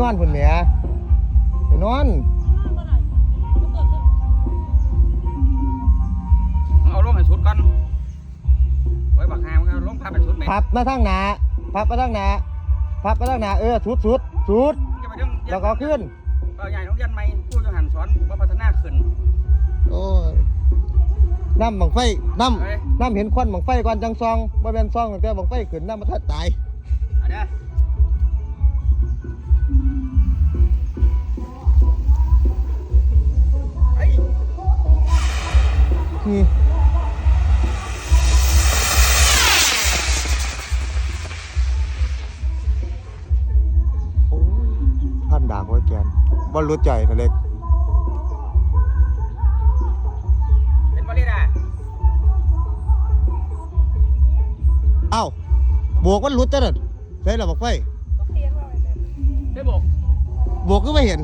นอนพุ่นแหมไปนอน เอาลงให้สุดก่อนไว้บักหามนก็ลงพาไปสุดไหมพับมาทางหน้าพับมาทางหน้าพับมาทางหน้าเออสุดสุดสุดจะไปเรื่องแล้วก็ขึ้น เอาใหญ่ต้องเรียนไหมผู้จะหันสอนว่าพัฒนาขึ้น โอ้ยน้ำบังไฟน้เฮ้ยำน้ำเห็นควันบังไฟก่อนจังซองบ่แม่นซองตั้งแต่บังไฟขึ้นน้ำมันทัดตายอันเนี้ย นี่โอ้ยท่านด่าไว้แกนบ่รู้ใจนะเล็กเป็นบริดาเอ้าบวกมันหลุดจ้ะเด้อใส่ระบักไฟได้บอกบวกก็ไม่เห็น